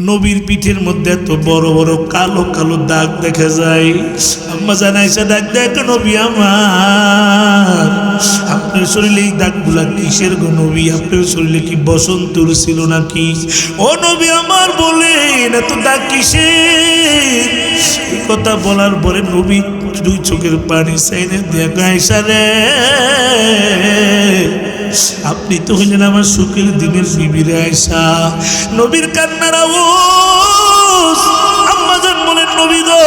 নবীর পিঠের মধ্যে এত বড় বড় কালো কালো দাগ দেখা যায়। আম্মা জানাইছে ডাক দেখ নবী আমার। আপনার শরীরে এই দাগগুলা কিসের গো নবী? আপনার শরীরে কি বসন্তর ছিল নাকি? ও নবী আমার, বলেন, এত দাগ কিসের? এই কথা বলার পরে নবী দুই চোখের পানি সাইনে দেখা আইসা রে। আপনি তো হইলেন আমার সুখের দিনের বিবিরে আয়সা নবীর কান্নার আওয়াজ। আম্মাজান বলেন, নবী গো,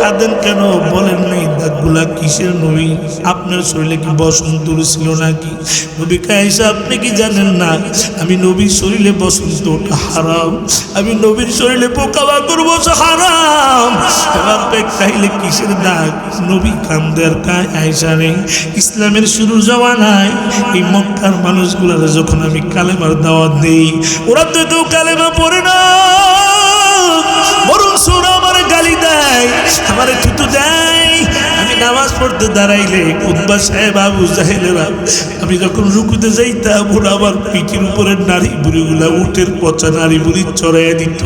কাঁদেন কেন? বলেন নাই দাগগুলা কিসের নবী? আপনার শরীরে কি বসন্ত ছিল নাকি? নবী কায়সা, আপনি কি জানেন না? আমি নবীর শরীরে বসন্ত ওটা হারাম। আমি নবীর শরীরে পোকা বাকর বসে হারাম। এবার তাইলে কিসের দাগ? নবী কান্দে কায় আয়সা নেই। ইসলামের শুরু জমানায় এই মক্কার মানুষগুলার যখন আমি কালেমার দাওয়াত দিই, ওরা তো কেউ কালেমা পড়ে না। বরং সোনা আমার গালি দেয়, আমার থুতু দেয়। নামাজ পড়তে দাঁড়াইলে উদ্বা সাহেব আবু জাহেলেরা, আমি যখন রুকুতে যাইতাম, ওরা আমার পিঠের উপরে নারী বুড়িগুলা উঠের পচা নারী বুড়ি চড়াইয়া দিত।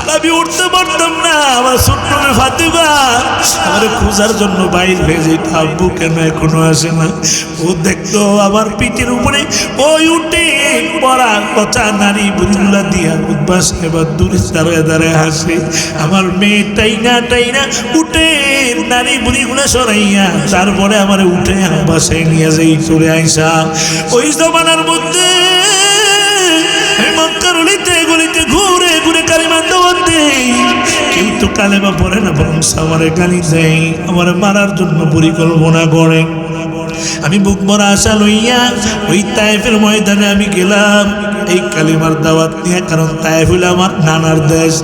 আর আমি উঠতে পারতাম না, আমার ছোট্ট ফাতেমা। আমার খোঁজার জন্য বাইর হয়ে যেত। আব্বু কেন এখনও আসে না? ও দেখতো আমার পিঠের উপরে ওই উঠে পড়া পচা নারী বুড়িগুলা দিয়া উদ্বাস এবার দূরে দাঁড়ায় দাঁড়ায় হাসে। আমার মেয়ে টাইনা টাইনা উঠে নারী বুড়িগুলা সরাইয়া তারপরে আমার উঠে বাসায় নিয়ে যাই চলে আইসা। ওই জমানার মধ্যে গলিতে গলিতে ঘুরে ঘুরে কালিমা দাওয়াত দেই। কেউ তো কালেমা পড়ে না, বরং সামারে গালি দেয়, আমার মারার জন্য পরিকল্পনা করে। আমি বুক মরা আশা লইয়া ওই তাইফের ময়দানে আমি গেলাম। এই কালিমার দাওয়াত নিয়ে, কারণ তাইফ হইল আমার নানার দেশ।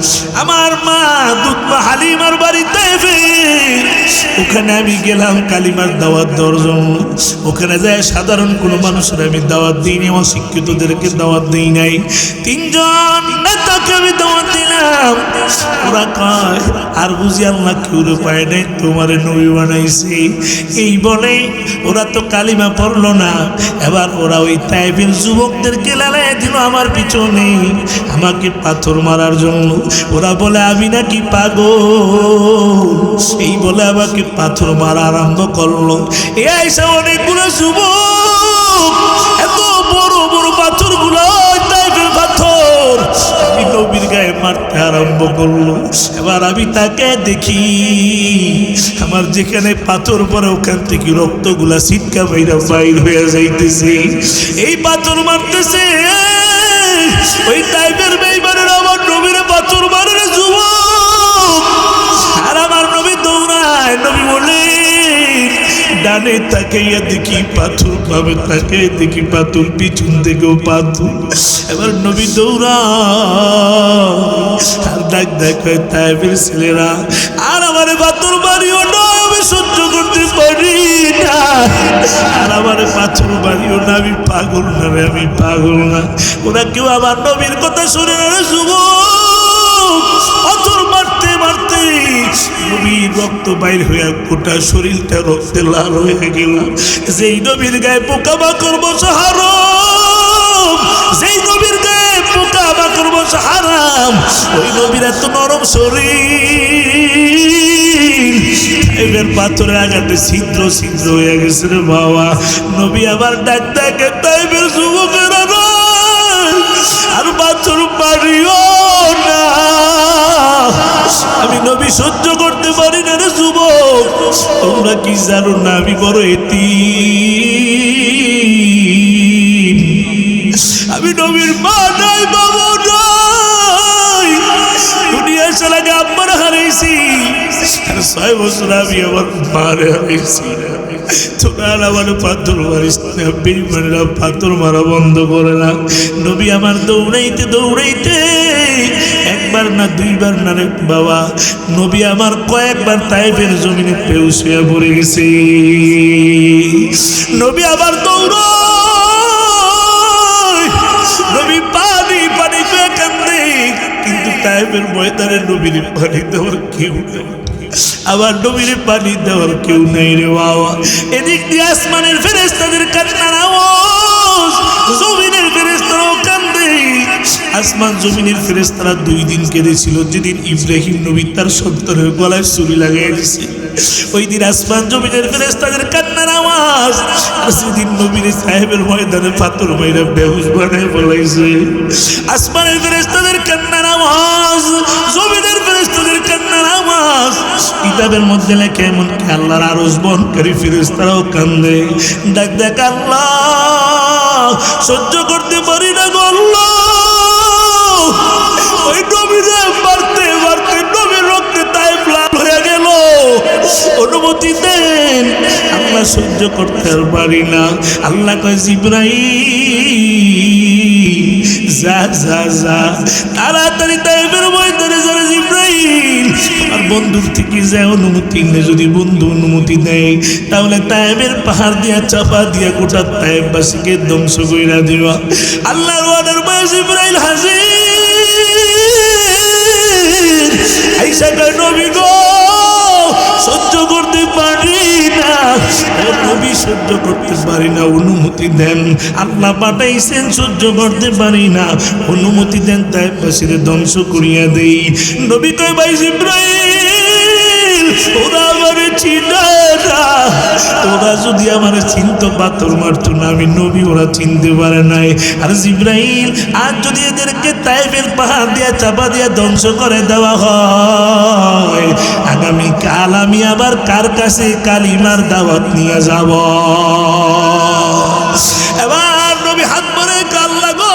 আমার মা দুধ হালিমার বাড়ি তাইফে ওখানে আমি গেলাম কালিমার দাওয়াত দেওয়ার জন্য। ওখানে যায় সাধারণ কোনো মানুষের আমি দাওয়াত দিইনি, অশিক্ষিতদেরকে দাওয়াত দিই নাই। তিনজন নেতাকে আমি দাওয়াত দিলাম। ওরা কয়, আর বুঝি আল্লাহ কেউ পায় নাই তোমার নবী বানাইছে? এই বলে ওরা তো কালিমা পড়ল না। এবার ওরা ওই তাইফের যুবকদেরকে লালাই দিল আমার পিছনে। আমাকে পাথর মারার জন্য ওরা বলে, আমি নাকি পাগল? সেই বলে আমাকে পাথর মারা আরম্ভ করল। এ আইসা অনেকগুলো যুবক, এত বড় বড় পাথরগুলো নবীর গায়ে মারতে আরম্ভ করল। এবার আমি তাকে দেখি, আমার যেখানে পাথর পরে ওখান থেকে রক্তগুলা সিটকা বাইরা বাইর হয়ে যাইতেছে। এই পাথর মারতেছে, ওই টাইপের বেইমানের ডানে তাকাইয়া দেখি পাথর পাবে তাকে দেখি পাথর, পিছন থেকেও পাথর। এবার নবী দৌড়া আর ডাক তাইবের ছেলেরা, আর আমার পাথর বাড়িও নয় আমি সহ্য করতে পারি না। আর আমার পাথর বাড়িও না, আমি পাগল না রে, আমি পাগল না। ওরা কেউ আমার নবীর কথা শুনে না যুবক নবীর রক্ত গোটা শরীরটা রক্তে লাল হয়ে গেল। যেই নবীর গায়ে পোকা মাকড় বসে হারাম। যেই নবীর গায়ে পোকা মাকড় বসে হারাম। ওই নবীর এত শরীর। এবার পাথরের আঘাতে ছিদ্র ছিদ্র হয়ে গেছে রে বাবা। নবী আবার ডাক ডাকে তাইবের যুবকেরা আর পাথর পারিও না আমি নবী সহ্য করতে পারি না রে যুবক। তোমরা কি জানো না আমি বড় এটি আমি নবীর মা নাই, বাবু নাই। দুনিয়া চালাকে আব্বার হারাইছি। ছয় বছর আমি আমার মারে হারাইছি। তোরা আমার পাথর মারিস না, বেইমানেরা পাথর মারা বন্ধ করে না। নবী আমার দৌড়াইতে দৌড়াইতে একবার না দুইবার না রে বাবা, নবী আমার কয়েকবার তাইফের জমিনে পেউসিয়া পড়ে গেছে। নবী আবার দৌড়ায়। নবী পানি পানি কিন্তু তাইফের ময়দানে নবীর পানি দেওয়ার কেউ আবার নবীর পানি দেওয়ার কেউ নেই রে বাবা। এদিক দিয়ে আসমানের ফেরেস্তাদের কান্নার জমিনের ফেরেস্তারাও কান্দে। আসমান জমিনের ফেরেস্তারা দুই দিন কেঁদেছিল। যেদিন ইব্রাহিম নবী তার সন্তানের গলায় ছুরি লাগাই দিছে ওই দিন আসমান জমিনের ফেরেস্তাদের কান্নার আওয়াজ। আর সেদিন নবীর সাহেবের ময়দানে পাথর মাইরা বেহুশ বানায় বলাইছে আসমানের ফেরেস্তাদের কান্নার আওয়াজ, জমিনের ফেরেস্তাদের কান্নার আওয়াজ। কিতাবের মধ্যে লেখে এমনকি আল্লাহর আরজ বনকারী ফেরেস্তারাও কান্দে। ডাক দেখ, আল্লাহ। সহ্য করতে পারি না গো আল্লাহ। ওই নবীরে মারতে মারতে, নবীর রক্তে তাই প্লান হয়ে গেল। অনুমতি দেন, আল্লাহ সহ্য করতে পারি না। আল্লাহ কয় জিব্রাহিম যা যা যা। তাড়াতাড়ি জিব্রাহিম আর বন্ধুর থেকে যে অনুমতি নেই, যদি বন্ধু অনুমতি দেয় তাহলে তাইবের পাহাড় দিয়া, চাপা দিয়া গোটা তাইবাসীকে ধ্বংস কইরা দেওয়া আল্লাহর ওয়াদার বয়স ইব্রাহিম হাজির। আইসা নবী গো সহ্য করতে পারি না। নবী সহ্য করতে পারি না, অনুমতি দেন। আল্লাহ পাঠাইছেন, সহ্য করতে পারি না। অনুমতি দেন তাই পাশে ধ্বংস করিয়া দেই। নবী কয়, ভাই ইব্রাহিম ওরা যদি আমার চিন্ত পাথর মারতো না, আমি নবী, ওরা চিনতে পারে নাই। আর জিব্রাহিম আর যদি এদেরকে তাইফের পাহাড় দিয়া, চাপা দিয়া ধ্বংস করে দেওয়া হয় আগামী কাল আমি আবার কার কাছে কালিমার দাওয়াত নিয়ে যাব? এবার নবী হাত পরে কাল লাগো।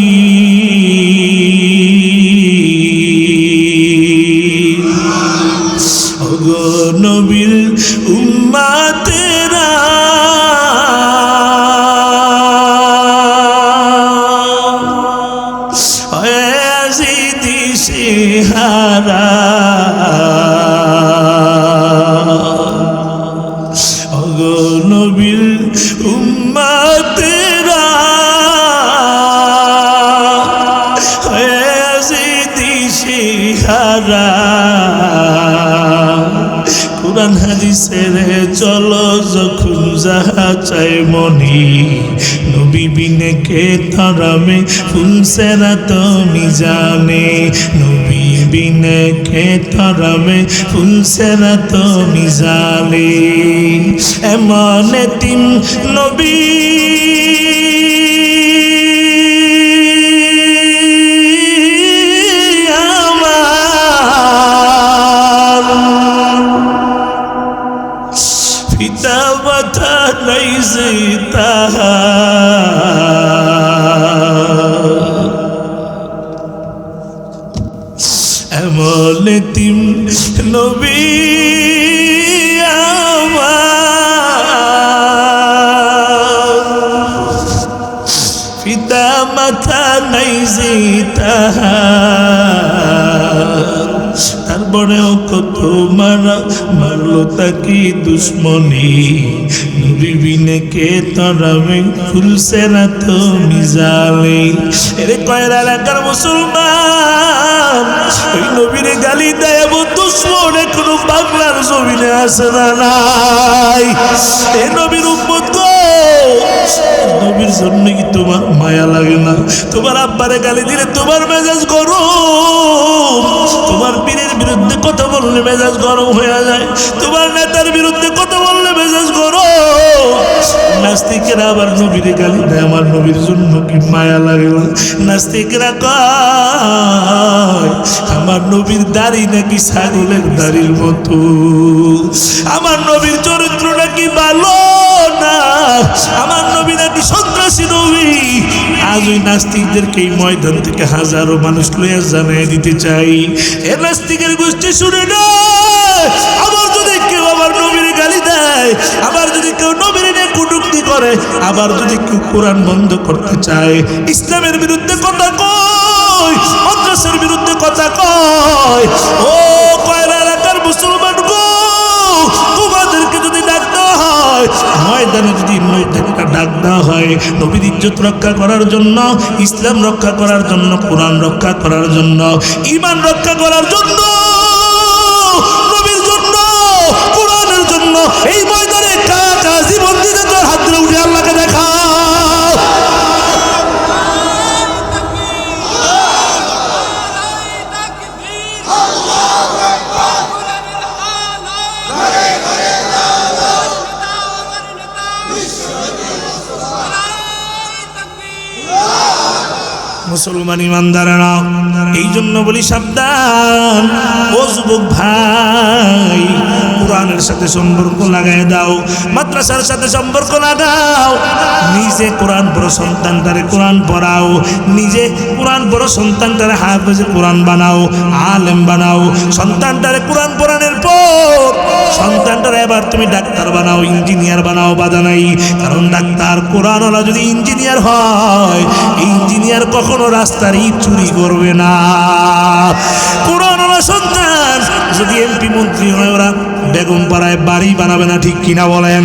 কোরআন হাদিসের চলো যখন যাহা চাই মনি, নবী বিনে কে তরামে, ফুল সেরা তুমি জানে, নবী বিনে কে তরামে, ফুল সেরা তুমি জানে। এমন তিন নবী তারপরেও কত মারা, মারলো তাকে দুশ্মনী? নুরি কে তরাবে ফুলছে না তো মিজালে। এরে কয়রা এলাকার মুসলমান, ওই নবীরে গালি দেয় দুশ্মন, এখনও বাংলার জমিনে আসে না নাই। এ নবীর উম্মত গো, নবীর জন্য কি তোমার মায়া লাগে না? তোমার আব্বারে গালি দিলে তোমার মেজাজ গরম, তোমার পীরের কথা বললে মেজাজ গরম হয়ে যায়। তোমার নেতার বিরুদ্ধে কথা বললে মেজাজ গরম। নাস্তিকেরা আবার গালি দেয়, আমার নবীর জন্য কি মায়া লাগে নাস্তিকেরা আমার নবীর দাড়ি নাকি দাড়ির মতো। আমার নবীর চরিত্র নাকি ভালো না? আমার নবী নাকি সন্ত্রাসী নবী? আজ ওই নাস্তিকদেরকে এই ময়দান থেকে হাজারো মানুষ লইয়া জানাই দিতে চাই। এ নাস্তিকের গোষ্ঠী শুনে না আবার যদি আবার নবীর গালি দেয়, আবার যদি কেউ নবীর নিয়ে কুটুক্তি করে, আবার যদি কেউ কোরআন বন্ধ করতে চায়, ইসলামের বিরুদ্ধে কথা কয়, মাদ্রাসার বিরুদ্ধে কথা কয়, ও কয়রা এলাকার মুসলমান গো তোমাদেরকে যদি ডাক হয়, ময়দানে যদি ময়দানটা ডাক দেওয়া হয়, নবীর ইজ্জত রক্ষা করার জন্য, ইসলাম রক্ষা করার জন্য, কোরআন রক্ষা করার জন্য ইমান রক্ষা করার জন্য জন্য এই ময়দানে কাজ জীবন দিতে তোর হাত ধরে উঠে আল্লাহকে মুসলমান ইমানদারেরা এই জন্য বলি সাবধান। ও যুবক ভাই, কোরআনের সাথে সম্পর্ক লাগাই দাও, মাদ্রাসার সাথে সম্পর্ক লাগাও। নিজে কোরআন পড়ো সন্তানটারে কোরআন পড়াও। নিজে কোরআন পড়ো সন্তানটারে হাফেজে কোরআন বানাও, আলেম বানাও। সন্তানটারে কোরআন পড়ানোর পর সন্তানটারে এবার তুমি ডাক্তার বানাও, ইঞ্জিনিয়ার বানাও বাধা নাই কারণ ডাক্তার কোরআনওয়ালা যদি ইঞ্জিনিয়ার হয়, ইঞ্জিনিয়ার কখনো রাস্তার ই চুরি করবে না। কোরআনওয়ালা সন্তান যদি এমপি মন্ত্রী হয়, ওরা বেগম পাড়ায় বাড়ি বানাবে না ঠিক কিনা বলেন?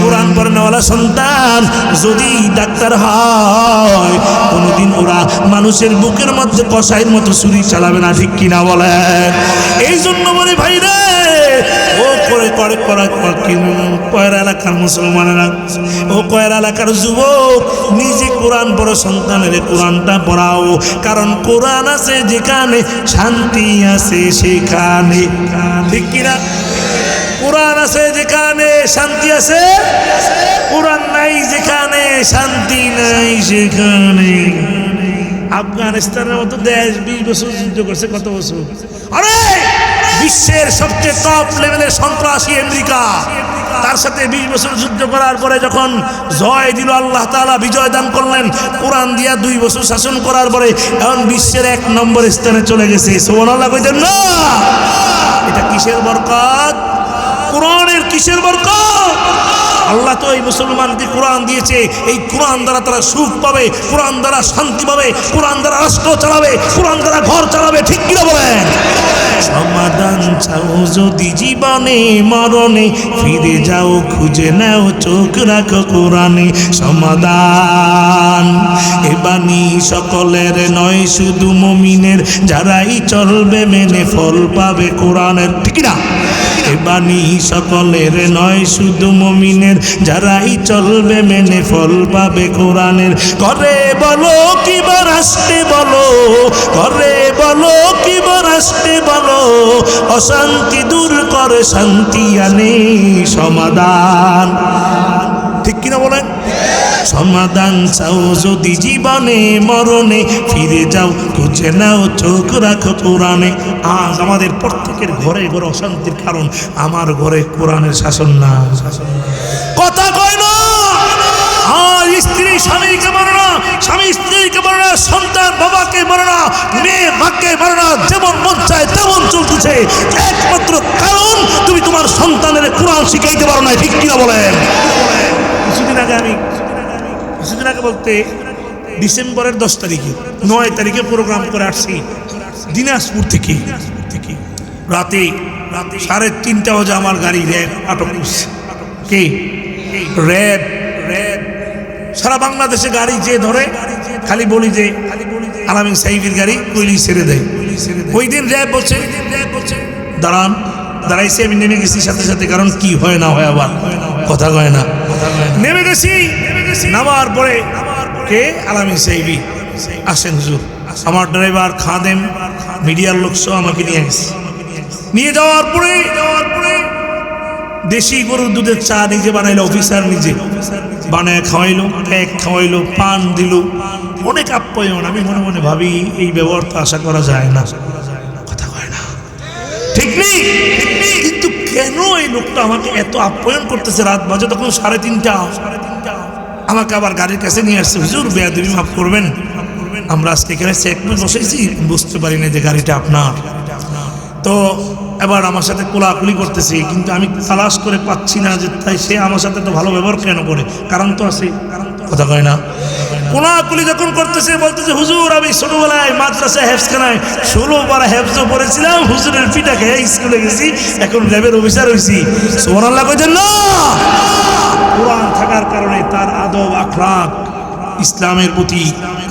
কোরআন পড়ানোওয়ালা সন্তান, যদি ডাক্তার হয়, কোনোদিন ওরা মানুষের বুকের মধ্যে কষাইয়ের মতো ছুরি চালাবে না ঠিক কিনা বলেন? এই জন্য বলে ভাই রে ও করে করে করা কয়রা এলাকার মুসলমানেরা, ও কয়রা এলাকার যুবক, নিজে কোরআন পড়ো, সন্তানের কোরআনটা পড়াও। কারণ কোরআন আছে যেখানে শান্তি আছে সেখানে। ঠিক কিনা? কোরআন আছে যেখানে শান্তি আছে, কোরআন নাই যেখানে শান্তি নাই সেখানে। আফগানিস্তানের মতো দেশ বিশ বছর যুদ্ধ করছে কত বছর? আরে, বিশ্বের সবচেয়ে টপ লেভেলের সন্ত্রাসী আমেরিকা। তার সাথে বিশ বছর যুদ্ধ করার পরে যখন জয় দিল, আল্লাহ তাআলা বিজয় দান করলেন, কোরআন দিয়া দুই বছর শাসন করার পরে এখন বিশ্বের এক নম্বর স্থানে চলে গেছে। সোমান আল্লাহ কইতেন না। এটা কিসের বরকত? কোরআনের কিসের বরকত? আল্লাহ তো এই মুসলমানকে কোরআন দিয়েছে। এই কোরআন দ্বারা তারা সুখ পাবে, কোরআন দ্বারা শান্তি পাবে, কোরআন দ্বারা রাষ্ট্র চালাবে, কোরআন দ্বারা ঘর চালাবে, ঠিক কিনা বলেন? সমাধান চাও যদি জীবনে, মরণে, ফিরে যাও, খুঁজে নাও, চোখ রাখো কোরআনে। সমাধান এ বাণী সকলের নয়, শুধু মমিনের যারাই চলবে মেনে ফল পাবে কোরআনের। ঠিক না এ বাণী সকলের নয়, শুধু মমিনের যারাই চলবে মেনে ফল পাবে কোরআনের। করে বলো কিবার আসতে বলো, করে বলো কিবার আসতে বলো, অশান্তি দূর করে শান্তি আনে সমাধান। ঠিক কিনা বলেন? সমাধান চাও যদি জীবনে, মরণে, ফিরে যাও, খুঁজে নাও, চোখ রাখো কোরআনে আজ আমাদের প্রত্যেকের ঘরে ঘরে অশান্তির কারণ, আমার ঘরে কোরআনের শাসন না। শাসন কথা কয় না। আর স্ত্রী স্বামীকে মারে না, স্বামী স্ত্রীকে মারে না, সন্তান বাবাকে মারে না, মেয়ে মাকে মারে না, যেমন মন চায় তেমন চলতেছে। একমাত্র কারণ, তুমি তোমার সন্তানের কোরআন শিখাইতে পারো না ঠিক কিনা বলেন? কিছুদিন আগে আমি আগে বলতে ডিসেম্বরের দশ তারিখে, নয় তারিখে প্রোগ্রাম করে আসছি দিনাজপুর থেকে। রাতে রাতে সাড়ে তিনটা বাজে আমার গাড়ি র্যাব আটক করছে। কে? র্যাব। র্যাব সারা বাংলাদেশে গাড়ি যে ধরে, খালি বলি যে আলামিন সাহিবের গাড়ি কইলি ছেড়ে দেয়। ওই দিন র্যাব বলছে, দাঁড়ান, দাঁড়াইছি, আমি নেমে গেছি সাথে সাথে, কারণ কি হয় না হয় আবার কথা কয় না। নেমে গেছি। নামার পরে কে? আলামিন সাহিবি। আসেন হুজুর। আমার ড্রাইভার খাদেম, মিডিয়ার লোক সহ আমাকে নিয়ে গেছে। নিয়ে যাওয়ার পরে যাওয়ার পরে দেশি গরুর দুধের চা নিজে বানাইলো, অফিসার নিজে। বানায় খাওয়াইলো কেক খাওয়াইলো, পান দিল। অনেক আপ্যায়ন। আমি মনে মনে ভাবি, এই ব্যবহার তো আশা করা যায় না। কথা কয় না। ঠিক নেই। কিন্তু কেন এই লোকটা আমাকে এত আপ্যায়ন করতেছে? রাত বাজে তখন সাড়ে তিনটা। আমাকে আবার গাড়ির কাছে নিয়ে আসছে। হুজুর, বেয়াদবি মাফ করবেন। আমরা আজকে এখানে চেক বসেছি, বুঝতে পারি না যে গাড়িটা আপনার। তো এবার আমার সাথে কোলাকুলি করতেছি, কিন্তু আমি তালাশ করে পাচ্ছি না যে তাই সে আমার সাথে তো ভালো ব্যবহার কেন করে? কারণ তো আছে। কথা কয় না। কোলাকুলি যখন করতেছে বলতেছে হুজুর, আমি ছোটবেলায় মাদ্রাসা হেফসখানায় ষোলো বার হেফজও পড়েছিলাম। হুজুরের পিঠা খেয়ে স্কুলে গেছি, এখন র্যাবের অফিসার হয়েছি সোমান আল্লাহ কইছেন, না! কোরআন থাকার কারণে তার আদব, আখলাক ইসলামের প্রতি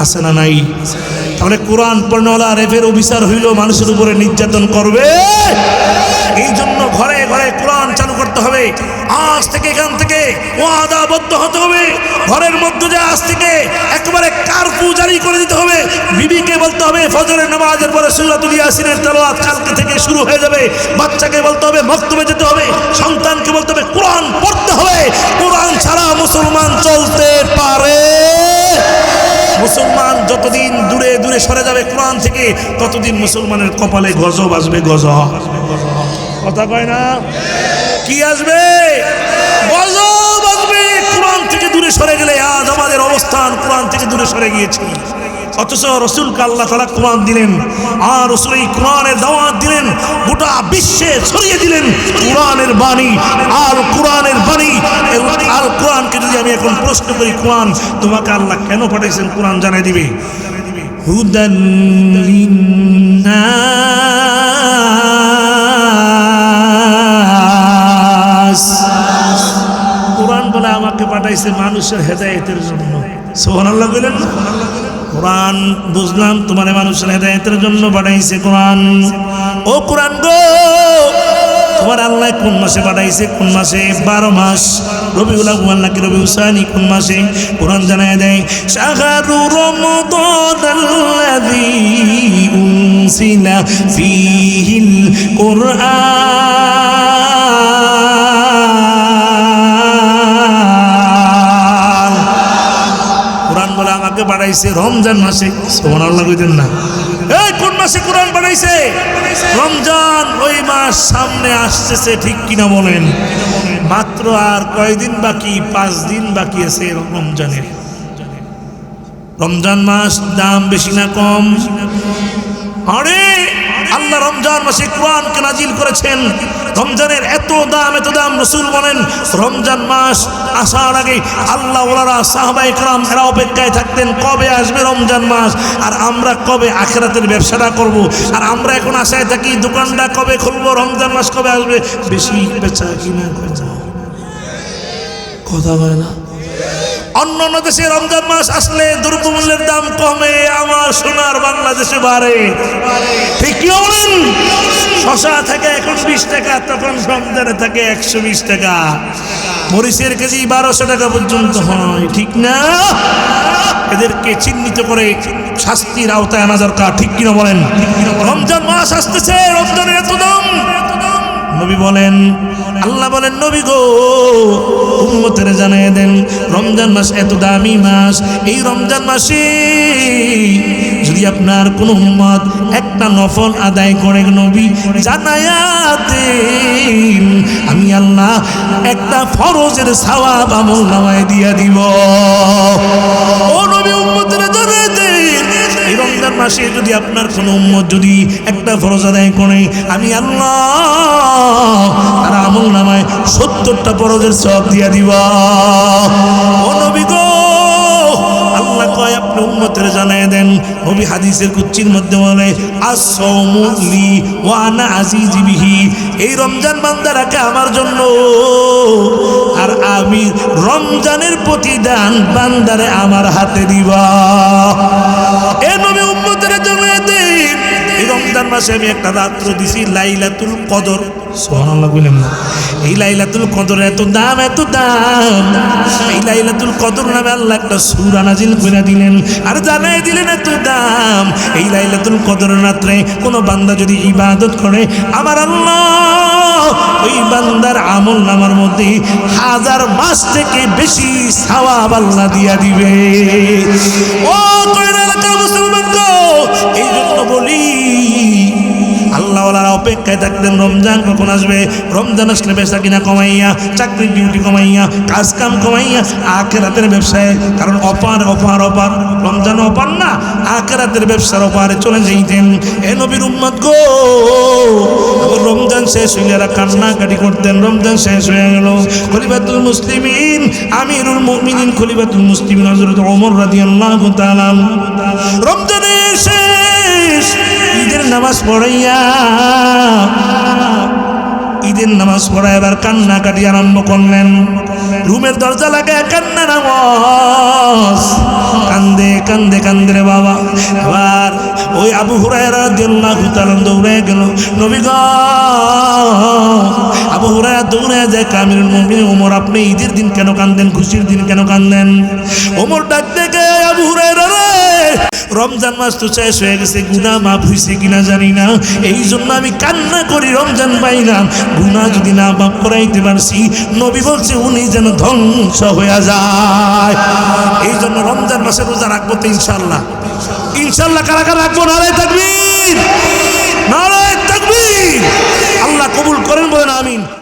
আছে না নাই? তাহলে কোরআন পণ্যওয়ালা রেফের অফিসার হইল মানুষের উপরে নির্যাতন করবে? এই জন্য ঘরে ঘরে কোরআন চালু করতে হবে। আজ থেকে এখান থেকে ওয়াদাবদ্ধ হতে হবে। ঘরের মধ্যে যে আজ থেকে একেবারে কারফু জারি করে দিতে হবে। বিবিকে বলতে হবে, ফজরের নামাজের পরে সুরাতুল ইয়াসিনের তেলাওয়াত কালকে থেকে শুরু হয়ে যাবে। বাচ্চাকে বলতে হবে, মক্তবে যেতে হবে। সন্তানকে বলতে হবে, কোরআন পড়তে হবে। মুসলমান চলতে পারে। মুসলমান যতদিন দূরে দূরে সরে যাবে কোরআন থেকে, ততদিন মুসলমানের কপালে গজব আসবে, গজব। কথা কয় না? কি আসবে? গজব আসবে। কোরআন থেকে দূরে সরে গেলে আজ আমাদের অবস্থান কোরআন থেকে দূরে সরে গিয়েছি। অথচ রসুলকে আল্লাহ তালা কোরআন দিলেন। আর রসুল এই কোরআনের দাওয়াত দিলেন, গোটা বিশ্বে ছড়িয়ে দিলেন। কোরআনের বাণী আর কোরআনের বাণী। আর কোরআনকে যদি আমি এখন প্রশ্ন করি, কোরআন, তোমাকে আল্লাহ কেন পাঠাইছেন? কোরআন জানাই দিবে। কোরআন বলে আমাকে পাঠাইছে মানুষের হেদায়েতের জন্য। সোহান আল্লাহ বললেন না? কোরআন বুঝলাম, তোমার মানুষের হেদায়েতের জন্য পাঠাইছে কোরআন। ও কোরআন গো, তোমার আল্লাহ কোন মাসে পাঠাইছে কোন মাসে? বারো মাস। রবিউল আউয়াল নাকি রবি উসানি কোন মাসে? কোরআন জানায় দেয় আল্লাযী উনসিলা ফীহিল কুরআন। কোরআন বলে আমাকে বাড়াইছে রমজান মাসে। আল্লাহ কইতেন না। এই, কোন মাসে কোরআন বাড়াইছে? রমজান ওই মাস সামনে আসতেছে, ঠিক কিনা বলেন? মাত্র আর কয়দিন বাকি? পাঁচ দিন বাকি আছে রমজানের। রমজান মাস দাম বেশি না কম? আরে, আল্লাহ রমজান মাসে কোরআনকে নাজিল করেছেন। রমজানের এত দাম এত দাম রসুল বলেন, রমজান মাস আসার আগে আল্লাহ ওলারা সাহবাই ইকরাম এরা অপেক্ষায় থাকতেন, কবে আসবে রমজান মাস? আর আমরা কবে আখেরাতের ব্যবসাটা করব? আর আমরা এখন আশায় থাকি দোকানটা কবে খুলবো, রমজান মাস কবে আসবে? বেশি বেচা কিনা কথা বলে না? অন্য অন্য দেশে রমজান মাস আসলে দ্রব্যমূল্যের দাম কমে আমার সোনার বাংলাদেশে বাড়ে। ঠিক কি বলেন? শশা থাকে এখন বিশ টাকা, তখন রমজানে থাকে একশো বিশ টাকা। মরিচের কেজি বারোশো টাকা পর্যন্ত হয়, ঠিক না? এদেরকে চিহ্নিত করে শাস্তির আওতায় আনা দরকার, ঠিক কিনা বলেন? রমজান মাস আসতেছে, রমজানের এত দাম। নবী বলেন, আল্লাহ বলেন, নবী গো উম্মতের জানিয়ে দেন, রমজান মাস এত দামি মাস। এই রমজান মাসে যদি আপনার কোন উম্মত একটা নফল আদায় করে নবী, জানায়া দেন, আমি আল্লাহ একটা ফরজের সওয়াব আমল নামায় দিয়া দিব। ও নবী উম্মতের দেন রমজান মাসে যদি আপনার কোনো উম্মত যদি একটা ফরজ আদায় করে, আমি আল্লাহ আর আমল নামায় সত্তরটা ফরজের সব দিয়া দিবা। ও আপনি উম্মতের জানায় দেন। নবী হাদিসের কুচ্ছির মধ্যে বলে আসৌমুলি ওয়ানা আজি জিবিহি এই রমজান বান্দা রাখে আমার জন্য। আর আমি রমজানের প্রতিদান বান্দারে আমার হাতে দিবা। এ নবী এই রমজান মাসে আমি একটা রাত্র দিছি লাইলাতুল কদর। সোহানাল্লাহ বললেন না। এই লাইলাতুল কদর এত দাম এত দাম। এই লাইলাতুল কদর নামে আল্লাহ একটা সুরা করে দিলেন। আর জানাই দিলেন এত দাম। এই লাইলাতুল কদর রাত্রে কোনো বান্দা যদি ইবাদত করে আমার আল্লাহ ওই বান্দার আমল নামার মধ্যে হাজার মাস থেকে বেশি সাওয়াব আল্লাহ দিয়া দিবে। ও এলাকার মুসলমান এই জন্য বলি আল্লাহওয়ালারা অপেক্ষা অপেক্ষায় থাকতেন, রমজান কখন আসবে? রমজান আসলে ব্যবসা কিনা কমাইয়া ডিউটি কমাইয়া কাজ কাম কমাইয়া ব্যবসায়, কারণ অপার অপার অপার, রমজান অপার না ব্যবসার অপারে চলে যাইতেন। এ নবীর গো! রমজান শেষ হইলে এরা কান্নাকাটি করতেন, রমজান শেষ হয়ে গেল। খলিফাতুল মুসলিমিন, আমিরুল মুমিনিন, খলিফাতুল মুসলিমিন হযরত ওমর রমজানের ঈদের নামাজ পড়াইয়া, ঈদের নামাজ পড়া এবার কান্নাকাটি আরম্ভ করলেন। রুমের দরজা লাগায় কান্নার আওয়াজ। কান্দে কান্দে কান্দে রে বাবা। এবার ওই আবু হুরায়রা দিল্লাহ তালাম দৌড়ে গেল। নবী গো, আবু হুরায়রা দৌড়ে যায়, কামিরুল মুমিন ওমর, আপনি ঈদের দিন কেন কান্দেন, খুশির দিন কেন কান্দেন? ওমর ডাক দেখে রমজান মাস তো শেষ হয়ে গেছে গুনা মাফ হয়েছে কিনা জানি না। এই জন্য আমি কান্না করি, রমজান পাইলাম। গুনা যদি না মাফ করাইতে পারছি, নবী বলছে, উনি যেন ধ্বংস হয়ে যায়। এই জন্য রমজান মাসে রোজা রাখব তো ইনশাল্লাহ ইনশাল্লাহ কারা কারা রাখব? নারায় থাকবি নারায় থাকবি